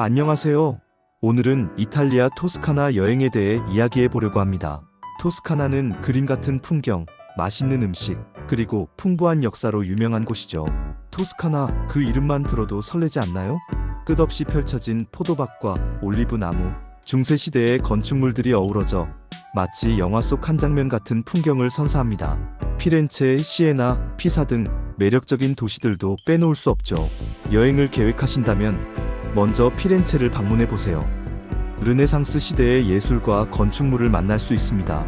안녕하세요. 오늘은 이탈리아 토스카나 여행에 대해 이야기해 보려고 합니다. 토스카나는 그림 같은 풍경, 맛있는 음식, 그리고 풍부한 역사로 유명한 곳이죠. 토스카나 그 이름만 들어도 설레지 않나요? 끝없이 펼쳐진 포도밭과 올리브 나무, 중세 시대의 건축물들이 어우러져 마치 영화 속 한 장면 같은 풍경을 선사합니다. 피렌체, 시에나, 피사 등 매력적인 도시들도 빼놓을 수 없죠. 여행을 계획하신다면 먼저 피렌체를 방문해 보세요. 르네상스 시대의 예술과 건축물을 만날 수 있습니다.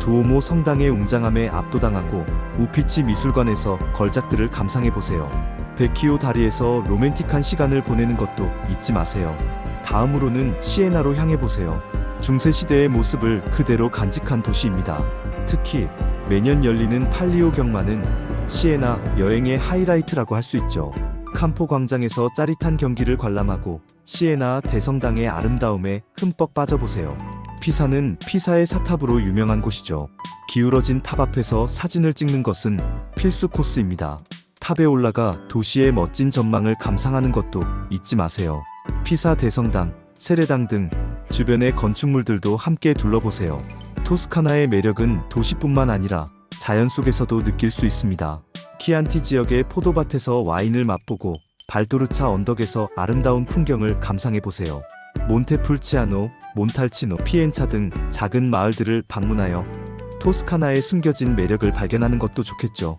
두오모 성당의 웅장함에 압도당하고 우피치 미술관에서 걸작들을 감상해 보세요. 베키오 다리에서 로맨틱한 시간을 보내는 것도 잊지 마세요. 다음으로는 시에나로 향해 보세요. 중세 시대의 모습을 그대로 간직한 도시입니다. 특히 매년 열리는 팔리오 경마는 시에나 여행의 하이라이트라고 할 수 있죠. 캄포 광장에서 짜릿한 경기를 관람하고 시에나 대성당의 아름다움에 흠뻑 빠져보세요. 피사는 피사의 사탑으로 유명한 곳이죠. 기울어진 탑 앞에서 사진을 찍는 것은 필수 코스입니다. 탑에 올라가 도시의 멋진 전망을 감상하는 것도 잊지 마세요. 피사 대성당, 세례당 등 주변의 건축물들도 함께 둘러보세요. 토스카나의 매력은 도시뿐만 아니라 자연 속에서도 느낄 수 있습니다. 키안티 지역의 포도밭에서 와인을 맛보고 발도르차 언덕에서 아름다운 풍경을 감상해 보세요. 몬테풀치아노, 몬탈치노, 피엔차 등 작은 마을들을 방문하여 토스카나의 숨겨진 매력을 발견하는 것도 좋겠죠.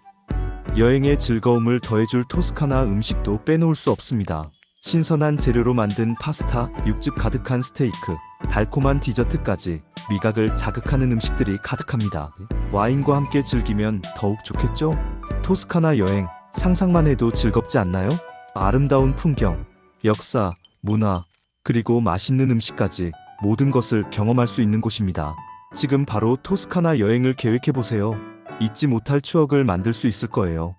여행의 즐거움을 더해줄 토스카나 음식도 빼놓을 수 없습니다. 신선한 재료로 만든 파스타, 육즙 가득한 스테이크, 달콤한 디저트까지 미각을 자극하는 음식들이 가득합니다. 와인과 함께 즐기면 더욱 좋겠죠? 토스카나 여행, 상상만 해도 즐겁지 않나요? 아름다운 풍경, 역사, 문화, 그리고 맛있는 음식까지 모든 것을 경험할 수 있는 곳입니다. 지금 바로 토스카나 여행을 계획해 보세요. 잊지 못할 추억을 만들 수 있을 거예요.